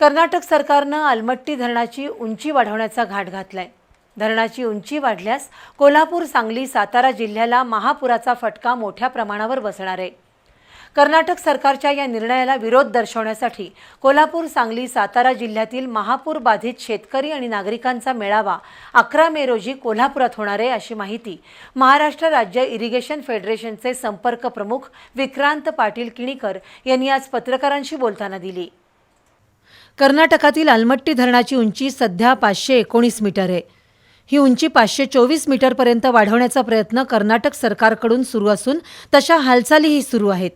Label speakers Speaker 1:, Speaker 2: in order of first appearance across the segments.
Speaker 1: कर्नाटक सरकारनं अलमट्टी धरणाची उंची वाढवण्याचा घाट घातलाय. धरणाची उंची वाढल्यास कोल्हापूर सांगली सातारा जिल्ह्याला महापुराचा फटका मोठ्या प्रमाणावर बसणार आहे. कर्नाटक सरकारच्या या निर्णयाला विरोध दर्शवण्यासाठी कोल्हापूर सांगली सातारा जिल्ह्यातील महापूर बाधित शेतकरी आणि नागरिकांचा मेळावा अकरा मे रोजी कोल्हापुरात होणार आहे अशी माहिती महाराष्ट्र राज्य इरिगेशन फेडरेशनचे संपर्क प्रमुख विक्रांत पाटील किणीकर यांनी आज पत्रकारांशी बोलताना दिली. कर्नाटकातील आलमट्टी धरणाची उंची सध्या पाचशे एकोणीस मीटर आहे. ही उंची पाचशे चोवीस मीटरपर्यंत वाढवण्याचा प्रयत्न कर्नाटक सरकारकडून सुरू असून तशा हालचालीही सुरू आहेत.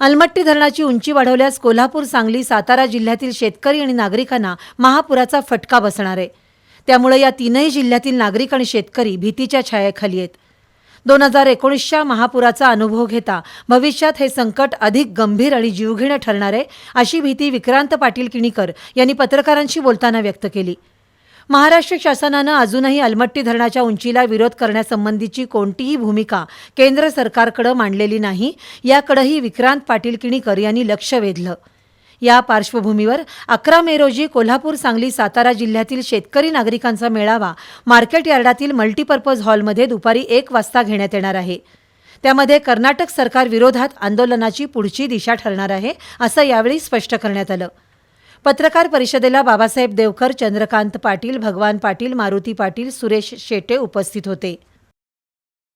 Speaker 1: अलमट्टी धरणाची उंची वाढवल्यास कोल्हापूर सांगली सातारा जिल्ह्यातील शेतकरी आणि नागरिकांना महापुराचा फटका बसणार आहे. त्यामुळे या तीनही जिल्ह्यातील नागरिक आणि शेतकरी भीतीच्या छायेखाली आहेत. दोन हजार एकोणीसच्या महापुराचा अनुभव घेता भविष्यात हे संकट अधिक गंभीर आणि जीवघेणं ठरणार आहे अशी भीती विक्रांत पाटील किणीकर यांनी पत्रकारांशी बोलताना व्यक्त केली. महाराष्ट्र शासनानं अजूनही अलमट्टी धरणाच्या उंचीला विरोध करण्यासंबंधीची कोणतीही भूमिका केंद्र सरकारकडे मांडलेली नाही याकडेही विक्रांत पाटील किणीकर यांनी लक्ष वेधलं. या पार्श्वभूमीवर अकरा मे रोजी कोल्हापूर सांगली सातारा जिल्ह्यातील शेतकरी नागरिकांचा मेळावा मार्केट यार्डातील मल्टीपर्पज हॉलमध्ये दुपारी एक वाजता घेण्यात येणार आहे. त्यामध्ये कर्नाटक सरकार विरोधात आंदोलनाची पुढची दिशा ठरणार आहे असं यावेळी स्पष्ट करण्यात आलं. पत्रकार परिषदेला बाबासाहेब देवकर चंद्रकांत पाटील भगवान पाटील मारुती पाटील सुरेश शेटे उपस्थित होते.